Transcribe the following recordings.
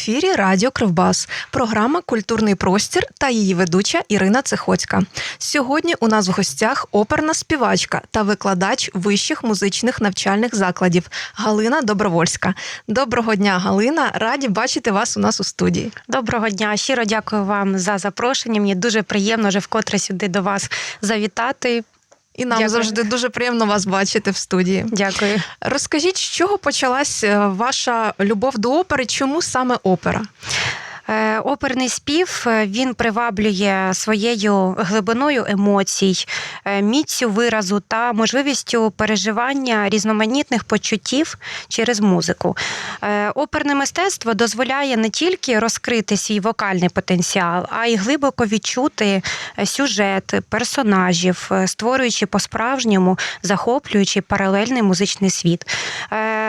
Ефірі Радіо Кривбас, програма Культурний простір та її ведуча Ірина Цехоцька. Сьогодні у нас в гостях оперна співачка та викладач вищих музичних навчальних закладів Галина Добровольська. Доброго дня, Галина! Раді бачити вас у нас у студії. Доброго дня. Щиро дякую вам за запрошення. Мені дуже приємно вже вкотре сюди до вас завітати. І нам Дякую. завжди дуже приємно вас бачити в студії. Дякую. Розкажіть, з чого почалась е, ваша любов до опери? Чому саме опера? Е, Оперний спів е, він приваблює своєю глибиною емоцій, е, міцю виразу та можливістю переживання різноманітних почуттів через музику. Оперне мистецтво дозволяє не тільки розкрити свій вокальний потенціал, а й глибоко відчути сюжет персонажів, створюючи по-справжньому захоплюючий паралельний музичний світ.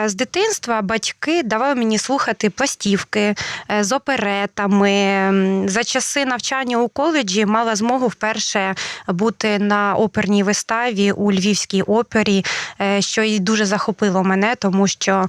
З дитинства батьки давали мені слухати пластівки з оперетами. М, За часи навчання у коледжі мала змогу вперше бути на оперній виставі у Львівській опері, е, що і дуже захопило мене, тому що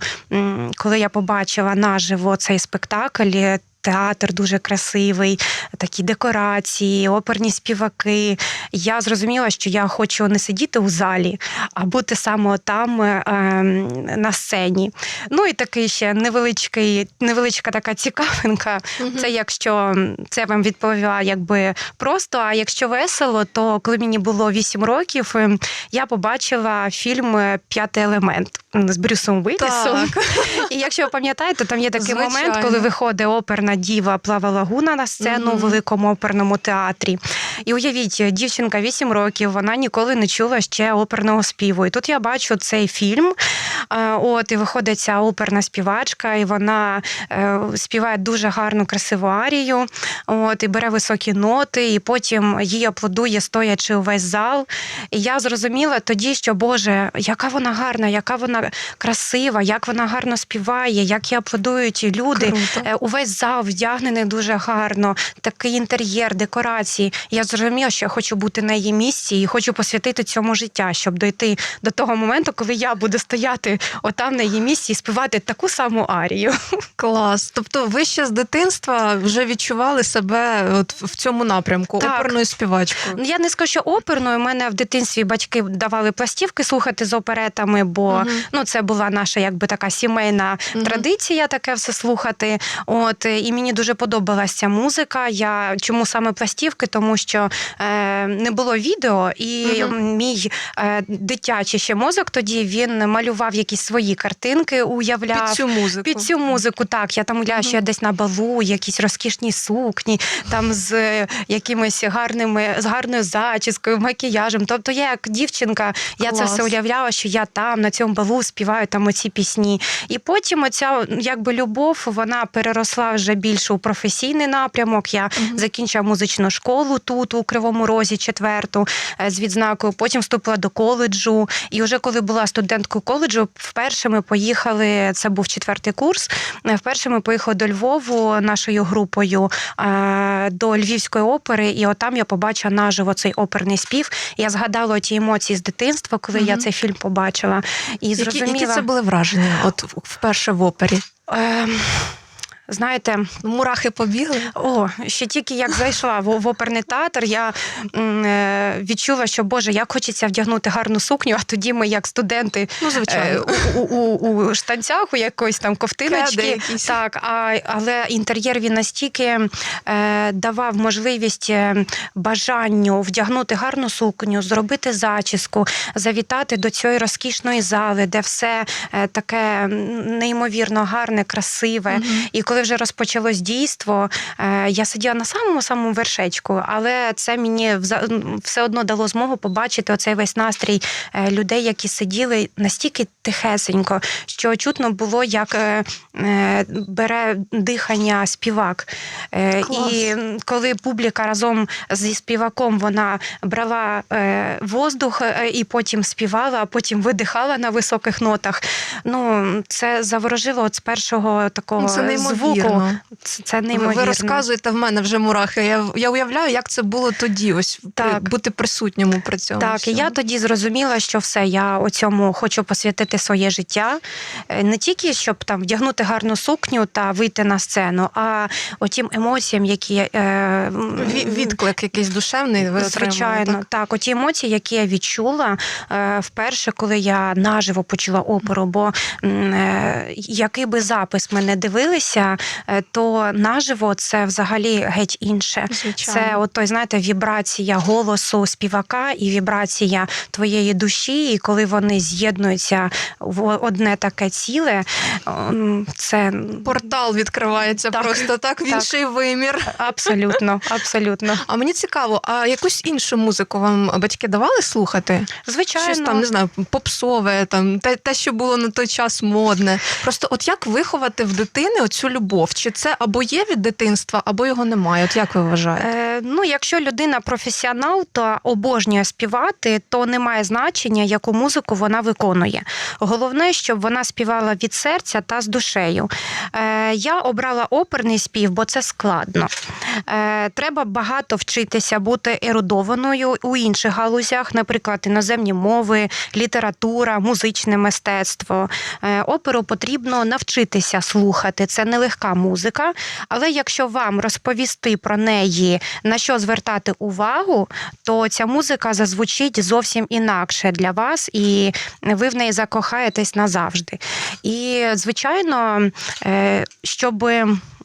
коли я побачила наживо цей спектакль. Театр дуже красивий, такі декорації, оперні співаки. Я зрозуміла, що я хочу не сидіти у залі, а бути саме там е, ем, на сцені. Ну і такий ще невеличкий, невеличка така цікавинка. Це якщо це я вам відповіла якби просто. А якщо весело, то коли мені було 8 років, ем, я побачила фільм П'ятий елемент з Брюсом Віллісом. І якщо ви пам'ятаєте, там є такий момент, коли виходить оперна діва Плава Лагуна на сцену Мгм. у великому оперному театрі. І уявіть, дівчинка 8 років, вона ніколи не чула ще оперного співу. І тут я бачу цей фільм. е, От і виходить ця оперна співачка, і вона е, співає дуже гарну, красиву арію. От і бере високі ноти, і потім її аплодує, стоячи увесь зал. І я зрозуміла тоді, що Боже, яка вона гарна, яка вона красива, як вона гарно співає, як їй аплодують люди. Круто. Е, Увесь зал вдягнений дуже гарно, такий інтер'єр, декорації. Я зрозуміла, що я хочу бути на її місці і хочу посвятити цьому життя, щоб дойти до того моменту, коли я буду стояти отам на її місці і співати таку саму арію. Клас. Тобто, ви ще з дитинства вже відчували себе от в цьому напрямку Так. оперною співачкою. Я не скажу, що оперною. У мене в дитинстві батьки давали пластівки слухати з оперетами, бо Мгм. ну це була наша якби така сімейна Мгм. традиція, таке все слухати. От і мені дуже подобалася музика. Я чому саме пластівки? Тому що е, не було відео, і Мгм. мій е, дитячий ще мозок тоді він малював якісь свої картинки, уявляв. Під цю музику. Під цю музику, так. Я там уявляю, що я десь на балу, якісь розкішні сукні, там з е, якимись гарними, з гарною зачіскою, макіяжем. Тобто я як дівчинка, я це все уявляла, що я там на цьому балу співаю там оці пісні. І потім оця якби любов вона переросла вже більше у професійний напрямок. Я Мгм. закінчила музичну школу тут, у Кривому Розі, четверту е, з відзнакою. Потім вступила до коледжу. І вже коли була студенткою коледжу, вперше ми поїхали. Це був четвертий курс. е, Вперше ми поїхали до Львову нашою групою е, до Львівської опери, і отам я побачила наживо цей оперний спів. Я згадала ті емоції з дитинства, коли я цей фільм побачила. І Які, зрозуміла, які це були враження? От вперше в опері. Ем, знаєте, Мурахи побігли. О, ще тільки як зайшла в, в оперний театр, я е, відчула, що Боже, як хочеться вдягнути гарну сукню, а тоді ми, як студенти, Ну, е, у, у, у, у штанцях, у якоїсь там ковтиночки. Так, а, але інтер'єр він настільки е, давав можливість е, бажанню вдягнути гарну сукню, зробити зачіску, завітати до цієї розкішної зали, де все е, таке неймовірно гарне, красиве. Мгм. І коли вже розпочалось дійство, е, я сиділа на самому самому вершечку, але це мені все одно дало змогу побачити оцей весь настрій е, людей, які сиділи настільки тихесенько, що чутно було, як е, бере дихання співак. Клас. І коли публіка разом зі співаком вона брала воздух і потім співала, а потім видихала на високих нотах. Ну це заворожило от з першого такого Ну, це неймовірно. Неймовірно. Це, неймовірно. ви розказуєте в мене вже мурахи. Я, я уявляю, як це було тоді, ось при- Так. бути присутньому при цьому. Так, і всьому. я тоді зрозуміла, що все, я у цьому хочу посвятити своє життя. Е, Не тільки щоб там вдягнути гарну сукню та вийти на сцену, а отім емоціям, які е, відклик якийсь душевний. Ви отримали, Звичайно, так? так. Оті емоції, які я відчула е, вперше, коли я наживо почула оперу. Бо е, який би запис ми не дивилися, то наживо це взагалі геть інше. Звичайно. Це от той, знаєте, вібрація голосу співака і вібрація твоєї душі. І коли вони з'єднуються в одне таке ціле, це Портал відкривається Так, просто так в так. інший вимір. абсолютно, абсолютно. А мені цікаво, а якусь іншу музику вам батьки давали слухати? Звичайно, Щось там не знаю, попсове, там те, те, що було на той час модне. Просто от як виховати в дитини оцю любов? Чи це або є від дитинства, або його немає? От як ви вважаєте? Е, ну, якщо людина професіонал, то обожнює співати, то немає значення, яку музику вона виконує. Головне, щоб вона співала від серця та з душею. Е, я обрала оперний спів, бо це складно. Е, треба багато вчитися бути ерудованою у інших галузях, наприклад, іноземні мови, література, музичне мистецтво. Е, оперу потрібно навчитися слухати. Це нелегка музика. Але якщо вам розповісти про неї, на що звертати увагу, то ця музика зазвучить зовсім інакше для вас, і ви в неї закохаєтесь назавжди. І, звичайно, е, щоб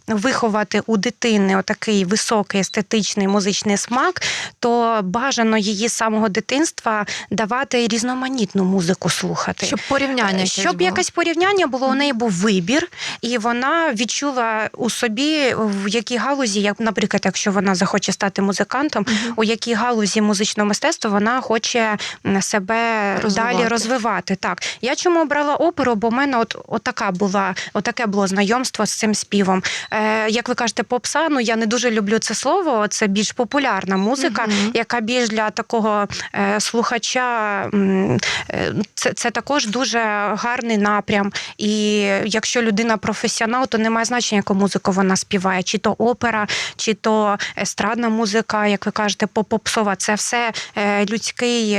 виховати у дитини отакий високий естетичний музичний смак, то бажано її з самого дитинства давати різноманітну музику слухати. Щоб порівняння Щоб було. якесь порівняння було, у неї був вибір, і вона відчула у собі, в якій галузі, як, наприклад, якщо вона захоче стати музикантом, Мгм. у якій галузі музичного мистецтва вона хоче себе Розвивати. далі розвивати. Так, я чому обрала оперу? Бо в мене от, от така була, отаке було знайомство з цим співом. Е, як ви кажете, попса, ну я не дуже люблю це слово. Це більш популярна музика, Мгм. яка більш для такого е, слухача. е, Це, це також дуже гарний напрям. І якщо людина професіонал, то немає значення, яку музику вона співає, чи то опера, чи то естрадна музика, як ви кажете, попсова. Це все людський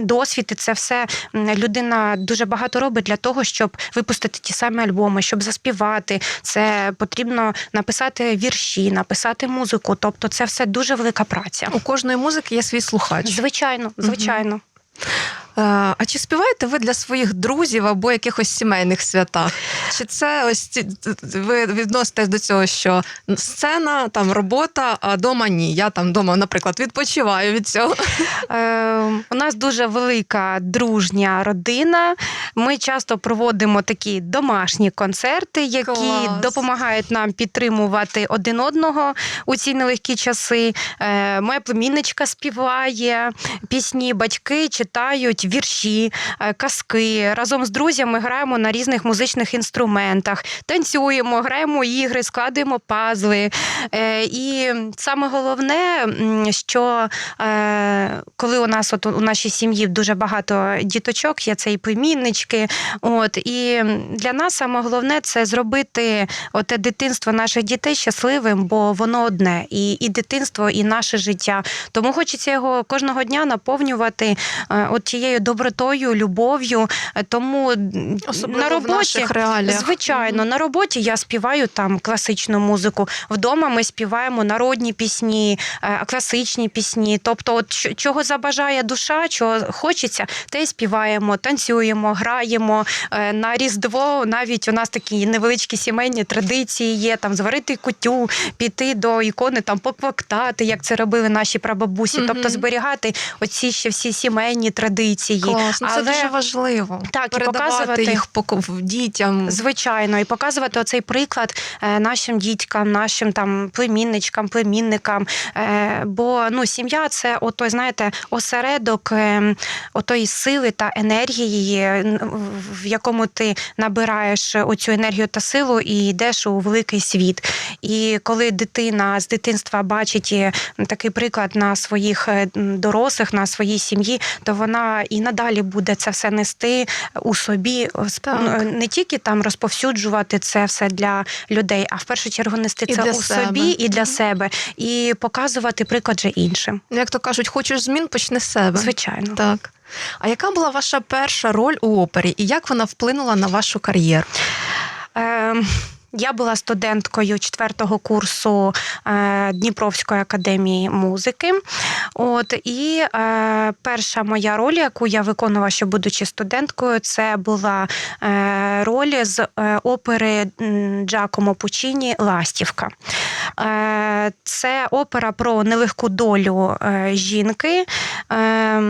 досвід, і це все людина дуже багато робить для того, щоб випустити ті самі альбоми, щоб заспівати. Це потрібно написати вірші, написати музику. Тобто, це все дуже велика праця. У кожної музики є свій слухач. Звичайно, звичайно. Е, А чи співаєте ви для своїх друзів або якихось сімейних святах? Чи це ось ці- ви відноситесь до цього, що сцена, там робота, а дома ні? Я там дома, наприклад, відпочиваю від цього. Е, у нас дуже велика дружня родина. Ми часто проводимо такі домашні концерти, які Клас. допомагають нам підтримувати один одного у ці нелегкі часи. Е, моя племінничка співає пісні, батьки читають вірші, е, казки. Разом з друзями граємо на різних музичних інструментах, танцюємо, граємо ігри, складуємо пазли. Е, і саме головне, що е, коли у нас от у нашій сім'ї дуже багато діточок, є це і племіннички. От і для нас саме головне це зробити оте дитинство наших дітей щасливим, бо воно одне, і, і дитинство, і наше життя. Тому хочеться його кожного дня наповнювати от тією добротою, любов'ю. Тому Особливо на в наших реаліях. Звичайно, на роботі я співаю там класичну музику. Вдома ми співаємо народні пісні, е, класичні пісні. Тобто, от чого забажає душа, чого хочеться, те й співаємо, танцюємо, граємо. Е, На Різдво навіть у нас такі невеличкі сімейні традиції є: там зварити кутю, піти до ікони, там поквактати, як це робили наші прабабусі. Тобто зберігати оці ще всі сімейні традиції. Класно, це дуже важливо. Так, і показувати- їх дітям. Звичайно, і показувати оцей приклад е, нашим дітькам, нашим там племінничкам, племінникам. Е, Бо ну, сім'я це отой, знаєте, осередок е, отої сили та енергії, в- якому ти набираєш оцю енергію та силу і йдеш у великий світ. І коли дитина з дитинства бачить такий приклад на своїх дорослих, на своїй сім'ї, то вона і надалі буде це все нести у собі, Так. ну, не тільки там розповсюджувати це все для людей, а в першу чергу нести І це у себе. собі і для Мгм. себе, і показувати приклад же іншим. Як то кажуть, хочеш змін, почни з себе. Звичайно. Так. А яка була ваша перша роль у опері, і як вона вплинула на вашу кар'єру? Е, я була студенткою четвертого курсу е, Дніпровської академії музики. От і е, перша моя роль, яку я виконувала, ще будучи студенткою, це була е, роль з е, опери Джакомо Пучіні Ластівка. Е, це опера про нелегку долю е, жінки, е,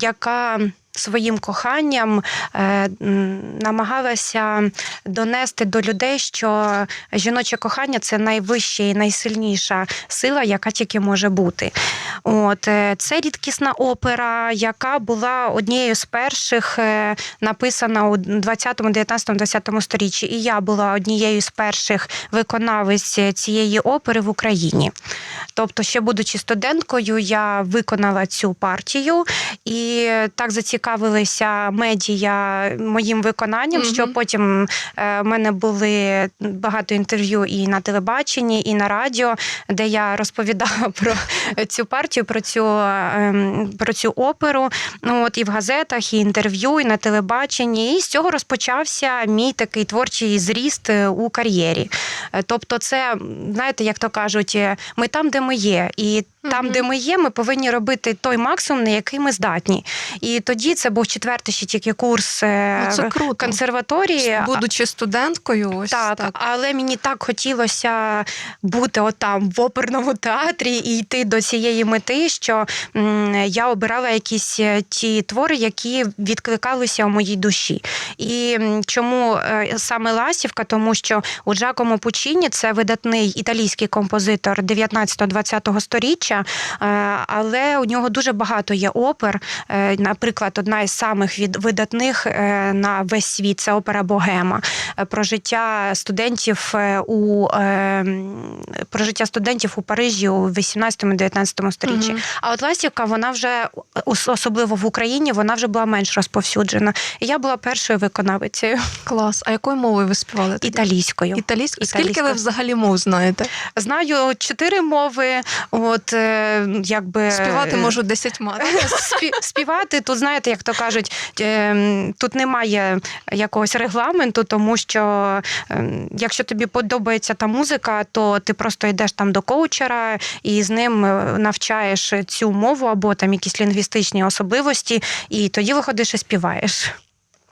яка своїм коханням е, намагалася донести до людей, що жіноче кохання це найвища і найсильніша сила, яка тільки може бути. От е, це рідкісна опера, яка була однією з перших е, написана у 20, 19, 20 сторіччі. І я була однією з перших виконавиць цієї опери в Україні. Тобто, ще будучи студенткою, я виконала цю партію і так зацікавилися медіа моїм виконанням, Мгм. що потім е, в мене були багато інтерв'ю і на телебаченні, і на радіо, де я розповідала про цю партію, про цю, ем, про цю оперу. Ну, от і в газетах, і інтерв'ю, і на телебаченні. І з цього розпочався мій такий творчий зріст е, у кар'єрі. Е, Тобто, це, знаєте, як то кажуть, ми там, де ми є, і там, де ми є, ми повинні робити той максимум, на який ми здатні. І тоді це був четвертий ще тільки курс е, Ну, це круто. консерваторії. Будучи студенткою, ось так, так. але мені так хотілося бути отам в оперному театрі і йти до цієї мети, що я обирала якісь е, ті твори, які відкликалися у моїй душі. І чому е, саме Ласівка? Тому що у Джакомо Пучіні це видатний італійський композитор 19-20 сторіччя, е, але у нього дуже багато є опер. Е, Наприклад, одна із самих видатних е, на весь світ це опера Богема про життя студентів у е, про життя студентів у Парижі у 18-19 сторіччі. Мгм. А от Ласівка, вона вже особливо в Україні, вона вже була менш розповсюджена. Я була першою виконавицею Клас. А якою мовою ви співали? тоді? італійською. Італійською? Скільки ви взагалі мов знаєте? Знаю чотири мови. От е, якби Співати можу десятьма. Спі- співати тут, знаєте, як то кажуть, ем, тут немає якогось регламенту, тому що ем, якщо тобі подобається та музика, то ти просто йдеш там до коучера і з ним е, навчаєш цю мову або там якісь лінгвістичні особливості, і тоді виходиш і співаєш.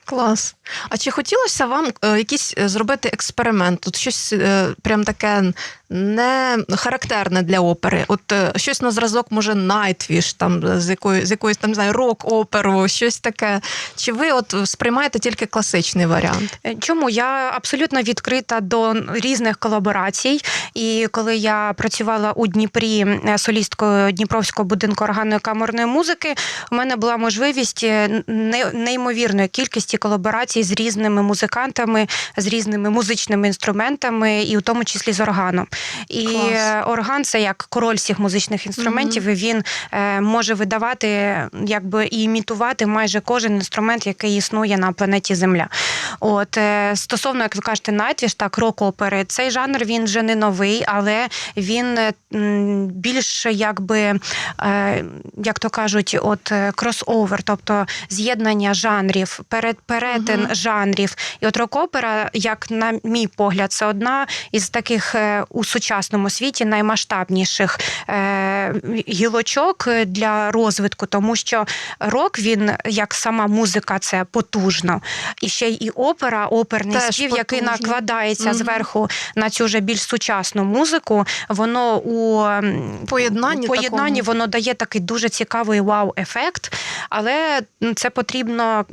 Клас. А чи хотілося вам е, якийсь е, зробити експеримент? Тут щось е, прям таке не характерне для опери. От е, щось на зразок, може, Найтвіш, там з якої з якоїсь там не знаю, рок-оперу, щось таке. Чи ви от сприймаєте тільки класичний варіант? Е, Чому я абсолютно відкрита до різних колаборацій? І коли я працювала у Дніпрі е, солісткою Дніпровського будинку органної камерної музики, у мене була можливість не- неймовірної кількості колаборацій з різними музикантами, з різними музичними інструментами, і у тому числі з органом. І Клас. орган це як король всіх музичних інструментів, і він е, може видавати, якби і імітувати майже кожен інструмент, який існує на планеті Земля. От е, стосовно, як ви кажете, Найтвіш, так, рок-опери, цей жанр він вже не новий, але він е, більш якби, е, як то кажуть, от кросовер, тобто з'єднання жанрів, перед перетин Мгм. жанрів. І от рок-опера, як на мій погляд, це одна із таких е, у сучасному світі наймасштабніших е, гілочок для розвитку, тому що рок він як сама музика, це потужно. І ще й опера, оперний Теж спів, який накладається Мгм. зверху на цю вже більш сучасну музику, воно у Поєднанні поєднанні такому. воно дає такий дуже цікавий вау-ефект, але це потрібно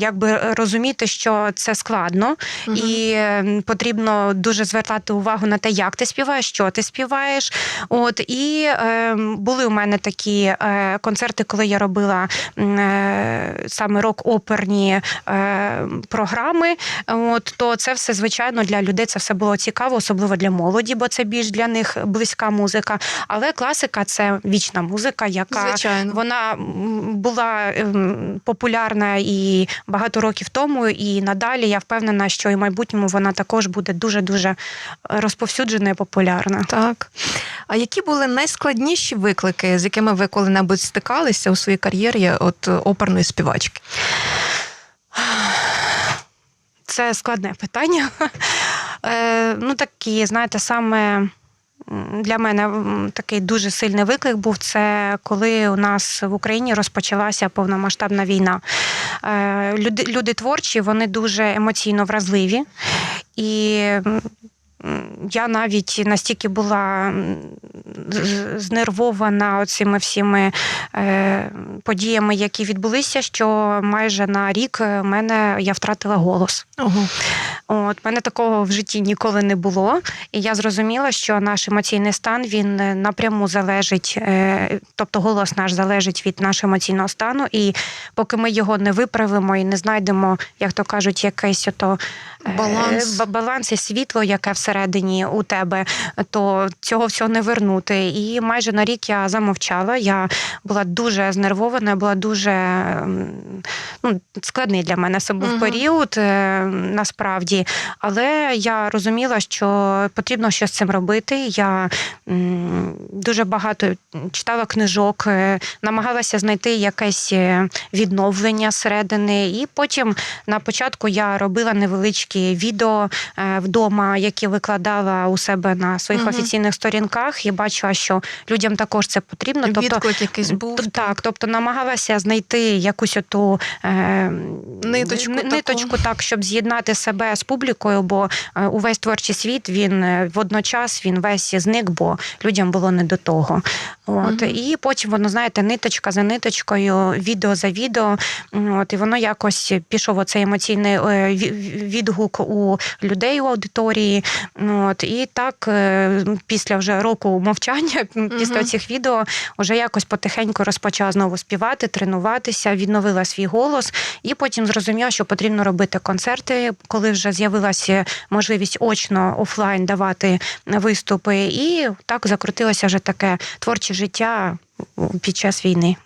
якби розуміти, що це складно, Мгм. і потрібно дуже звертати увагу на те, як ти співаєш, що ти співаєш. От і е, були у мене такі е, концерти, коли я робила е, саме рок-оперні е, програми. От то це все звичайно для людей це все було цікаво, особливо для молоді, бо це більш для них близька музика. Але класика це вічна музика, яка Звичайно. вона була ем, популярна і багато років тому, і надалі я впевнена, що і в майбутньому вона також буде дуже дуже розповсюджена популярна. Так. А які були найскладніші виклики, з якими ви коли-небудь стикалися у своїй кар'єрі от е, оперної співачки? Це складне питання. Е, ну, такі, знаєте, саме для мене такий дуже сильний виклик був це коли у нас в Україні розпочалася повномасштабна війна. Е, Люди, люди творчі, вони дуже емоційно вразливі. І я навіть настільки була знервована цими всіми е, подіями, які відбулися, що майже на рік в мене я втратила голос. Ого. От мене такого в житті ніколи не було, і я зрозуміла, що наш емоційний стан він е, напряму залежить, е, тобто голос наш залежить від нашого емоційного стану. І поки ми його не виправимо і не знайдемо, як то кажуть, якийсь ото е, Баланс. ба- баланс і світло, яке всередині у тебе, то цього всього не вернути. І майже на рік я замовчала. Я була дуже знервована, була дуже ем, ну, складний для мене це був Мгм. період е, насправді. Але я розуміла, що потрібно щось з цим робити. Я дуже багато читала книжок, е, намагалася знайти якесь е, відновлення зсередини. І потім на початку я робила невеличкі відео е, вдома, які викладала у себе на своїх Мгм. офіційних сторінках, і бачила, що людям також це потрібно. Тобто, Відклик якийсь був. Так, тобто намагалася знайти якусь оту е, Ниточку таку. ниточку так, щоб з'єднати себе з публікою, бо е, увесь творчий світ він е, водночас він весь зник, бо людям було не до того. От Мгм. і потім воно знаєте, ниточка за ниточкою, відео за відео. От і воно якось пішов оцей емоційний е, ві- відгук у людей у аудиторії. Ну, От і так е, після вже року мовчання, після Мгм. цих відео, вже якось потихеньку розпочала знову співати, тренуватися, відновила свій голос, і потім зрозуміла, що потрібно робити концерти, коли вже з'явилася можливість очно офлайн давати виступи, і так закрутилося вже таке творче життя під час війни.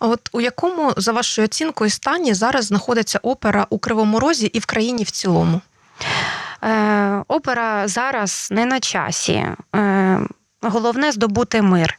От у якому, за вашою оцінкою, стані зараз знаходиться опера у Кривому Розі і в країні в цілому? Е, опера зараз не на часі. Е, головне здобути мир.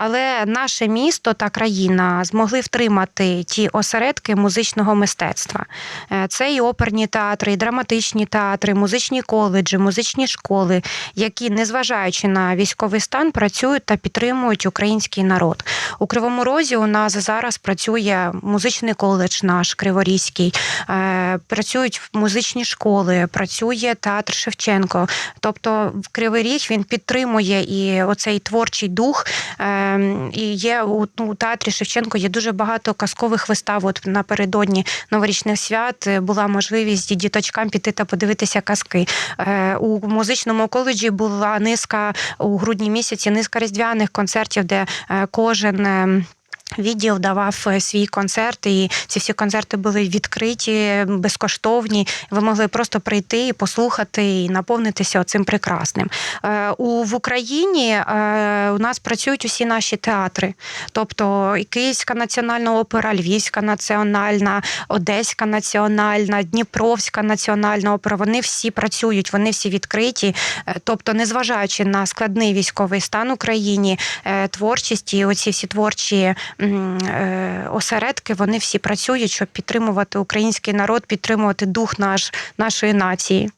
Але наше місто та країна змогли втримати ті осередки музичного мистецтва. Е, Це і оперні театри, і драматичні театри, музичні коледжі, музичні школи, які, незважаючи на військовий стан, працюють та підтримують український народ. У Кривому Розі у нас зараз працює музичний коледж наш Криворізький, е, працюють музичні школи, працює театр Шевченко. Тобто в Кривий Ріг він підтримує і оцей творчий дух. Е, І є у, ну, у театрі Шевченко є дуже багато казкових вистав. От напередодні новорічних свят е, була можливість діточкам піти та подивитися казки. Е, У музичному коледжі була низка у грудні місяці, низка різдвяних концертів, де е, кожен. Відділ давав е, свій концерт, і ці всі концерти були відкриті, безкоштовні. Ви могли просто прийти і послухати і наповнитися цим прекрасним. Е, У в Україні е, у нас працюють усі наші театри, тобто і Київська національна опера, Львівська національна, Одеська національна, Дніпровська національна опера. Вони всі працюють, вони всі відкриті. Тобто, незважаючи на складний військовий стан Україні, е, творчість і оці всі творчі осередки, вони всі працюють, щоб підтримувати український народ, підтримувати дух наш, нашої нації.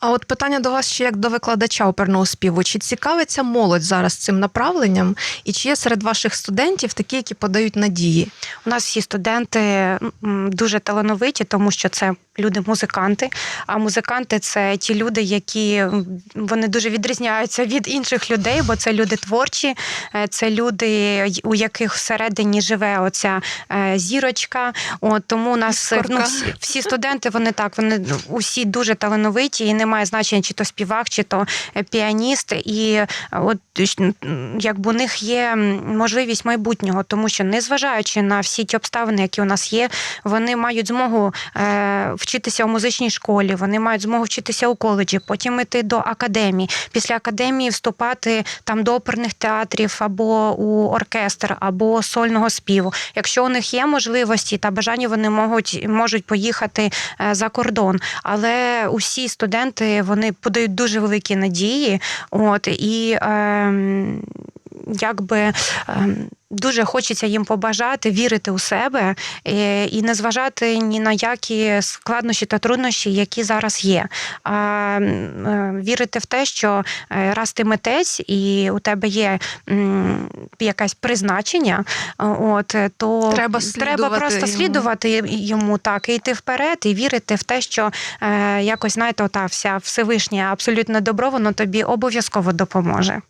А от питання до вас ще як до викладача оперного співу. Чи цікавиться молодь зараз цим направленням? І чи є серед ваших студентів такі, які подають надії? У нас всі студенти дуже талановиті, тому що це люди-музиканти. А музиканти це ті люди, які вони дуже відрізняються від інших людей, бо це люди творчі, е, це люди, у яких всередині живе оця е, зірочка. От тому у нас ну, всі, всі студенти, вони так, вони ну, усі дуже талановиті, і немає значення, чи то співак, чи то е, піаніст. І е, от якби у них є можливість майбутнього, тому що незважаючи на всі ті обставини, які у нас є, вони мають змогу е, вчитися у музичній школі, вони мають змогу вчитися у коледжі, потім іти до академії. Після академії вступати там до оперних театрів або у оркестр, або сольного співу. Якщо у них є можливості та бажання, вони можуть, можуть поїхати за кордон. Але усі студенти вони подають дуже великі надії. От і ем, якби. ем, Дуже хочеться їм побажати вірити у себе е, і не зважати ні на які складнощі та труднощі, які зараз є. А е, вірити в те, що е, раз ти митець і у тебе є якесь призначення, от то Треба треба просто йому. слідувати йому так і йти вперед, і вірити в те, що якось знаєте, ота вся Всевишня абсолютно добро, воно тобі обов'язково допоможе.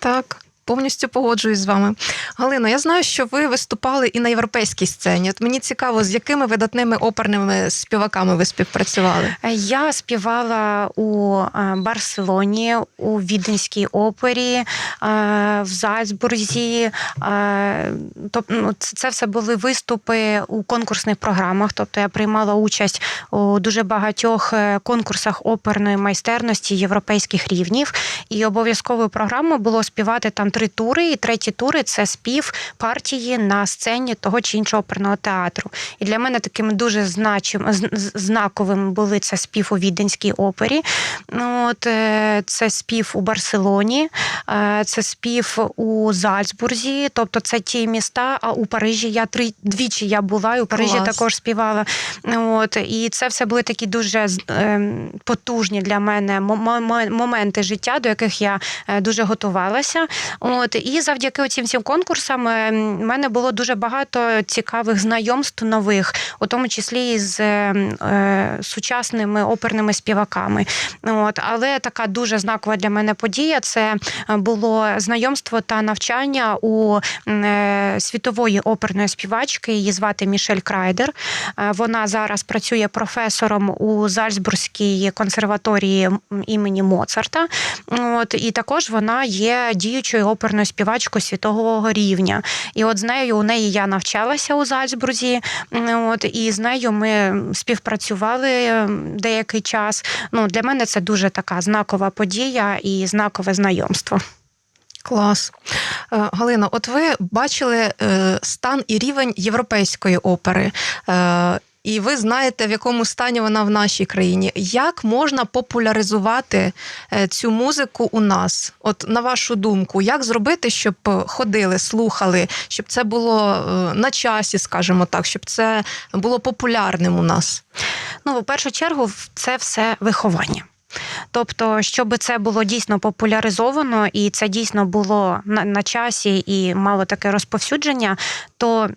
Так. Повністю погоджуюсь з вами. Галино, я знаю, що ви виступали і на європейській сцені. От мені цікаво, з якими видатними оперними співаками ви співпрацювали? Я співала у е, Барселоні, у Віденській опері, е, в Зальцбурзі. Тобто, це все були виступи у конкурсних програмах. Тобто я приймала участь у дуже багатьох конкурсах оперної майстерності європейських рівнів. І обов'язковою програмою було співати там три тури. І треті тури це спів партії на сцені того чи іншого оперного театру. І для мене такими дуже значим, знаковими були це спів у Віденській опері. Ну, От, е, це спів у Барселоні, е, це спів у Зальцбурзі, тобто це ті міста. А у Парижі я три двічі я була, і у Парижі Клас. також співала. От, і це все були такі дуже ем, потужні для мене мо- мо- моменти життя, до яких я е, дуже готувалася. От, і завдяки цим всім конкурсам е, в мене було дуже багато цікавих знайомств нових, у тому числі з е, сучасними оперними співаками. От, але така дуже знакова для мене подія це е, було знайомство та навчання у е, світової оперної співачки. Її звати Мішель Крайдер. Е, Вона зараз працює професором у Зальцбурзькій консерваторії імені Моцарта. От і також вона є діючою оперною співачкою світового рівня. І от з нею у неї я навчалася у Зальцбурзі. От і з нею ми співпрацювали е, деякий час. Ну для мене це дуже така знакова подія і знакове знайомство. Клас. Е, Галино, от ви бачили е, стан і рівень європейської опери. І ви знаєте, в якому стані вона в нашій країні. Як можна популяризувати е, цю музику у нас? От на вашу думку, як зробити, щоб е, ходили, слухали, щоб це було е, на часі, скажімо так, щоб це було популярним у нас? Ну, в першу чергу, це все виховання. Тобто, щоб це було дійсно популяризовано і це дійсно було на, на часі і мало таке розповсюдження, то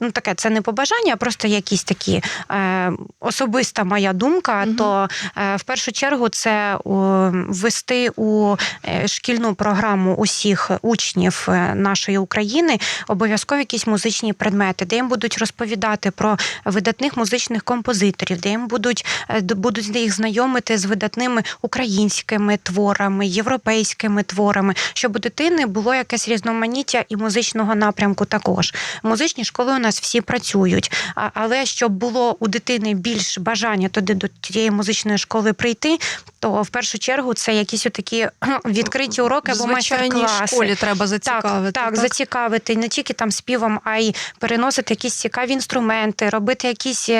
ну таке це не побажання, а просто якісь такі е, особиста моя думка. Мгм. То е, в першу чергу це ввести у е, шкільну програму усіх учнів е, нашої України обов'язково якісь музичні предмети, де їм будуть розповідати про видатних музичних композиторів, де їм будуть, е, будуть їх знайомити з видатними українськими творами, європейськими творами, щоб у дитини було якесь різноманіття і музичного напрямку також. Музичні школи у нас всі працюють, але щоб було у дитини більш бажання туди до тієї музичної школи прийти, то в першу чергу це якісь отакі відкриті уроки або майстер-класи. школі треба Так, зацікавити. так, зацікавити не тільки там співом, а й переносити якісь цікаві інструменти, робити якісь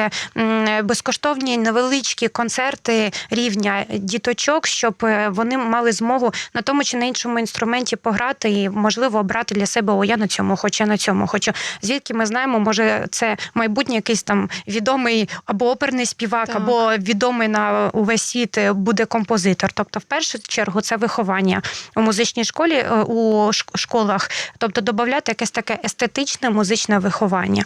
безкоштовні невеличкі концерти рівня діточок, щоб е, вони мали змогу на тому чи на іншому інструменті пограти і, можливо, обрати для себе о, я на цьому хочу, я на цьому хочу. Звідки ми знаємо, може, це майбутнє якийсь там відомий або оперний співак, Так. або відомий на увесь світ е, буде композитор. Тобто, в першу чергу, це виховання у музичній школі е, у школах, тобто додати якесь таке естетичне музичне виховання.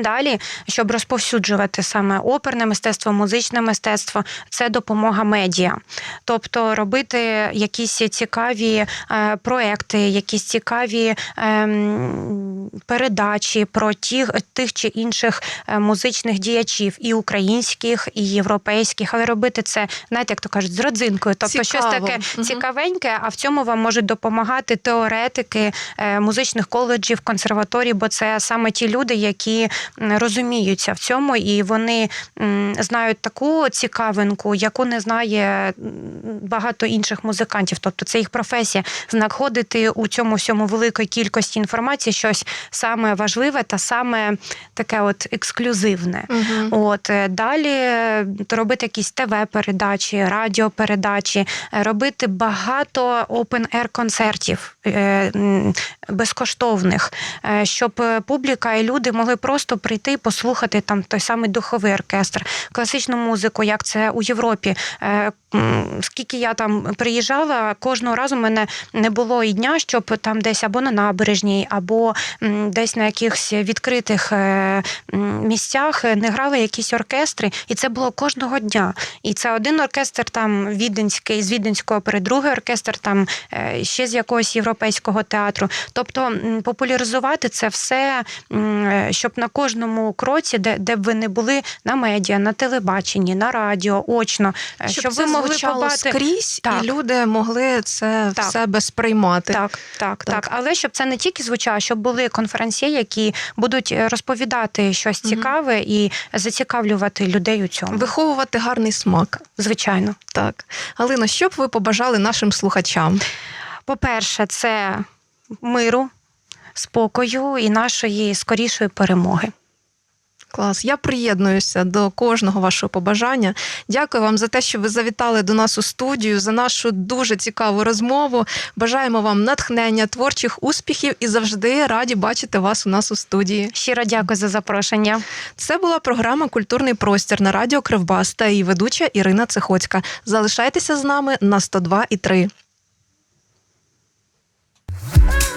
Далі, щоб розповсюджувати саме оперне мистецтво, музичне мистецтво, це допомога медіа, тобто робити якісь цікаві е, проекти, якісь цікаві ем, передачі про тих, тих чи інших е, музичних діячів, і українських, і європейських, але робити це, знаєте, як то кажуть, з родзинкою. Тобто щось таке Мгм. цікавеньке, а в цьому вам можуть допомагати теоретики е, музичних коледжів, консерваторій, бо це саме ті люди, які розуміються в цьому, і вони знають таку цікавинку, яку не знає багато інших музикантів. Тобто це їх професія знаходити у цьому всьому великої кількості інформації щось саме важливе та саме таке от ексклюзивне. Мгм. От е, далі е, робити якісь ТВ-передачі, радіопередачі, е, робити багато open-air концертів безкоштовних, е, щоб е, публіка і люди могли просто прийти і послухати там той самий духовий оркестр, класичну музику, як це у Європі. Е, Скільки я там приїжджала, кожного разу мене не було і дня, щоб там десь або на набережній, або десь на якихось відкритих е, місцях не грали якісь оркестри, і це було кожного дня. І це один оркестр там віденський, з віденської опери, другий оркестр там е, ще з якогось європейського театру. Тобто популяризувати це все, щоб на кожному кроці, де, де б ви не були на медіа, на телебаченні, на радіо, очно, е, Щоб, щоб, це ви могли побачити. скрізь, Так. і люди могли це Так. в себе сприймати. Так, так, Так. так, Але щоб це не тільки звучало, щоб були конференції, які будуть е, розповідати щось цікаве і зацікавлювати людей у цьому. Виховувати гарний смак. Звичайно. Так. Галино, що б ви побажали нашим слухачам? По-перше, це миру, спокою і нашої скорішої перемоги. Клас, я приєднуюся до кожного вашого побажання. Дякую вам за те, що ви завітали до нас у студію, за нашу дуже цікаву розмову. Бажаємо вам натхнення, творчих успіхів і завжди раді бачити вас у нас у студії. Щиро дякую за запрошення. Це була програма Культурний простір на радіо Кривбас та її ведуча Ірина Цихоцька. Залишайтеся з нами на 102,3. Ah!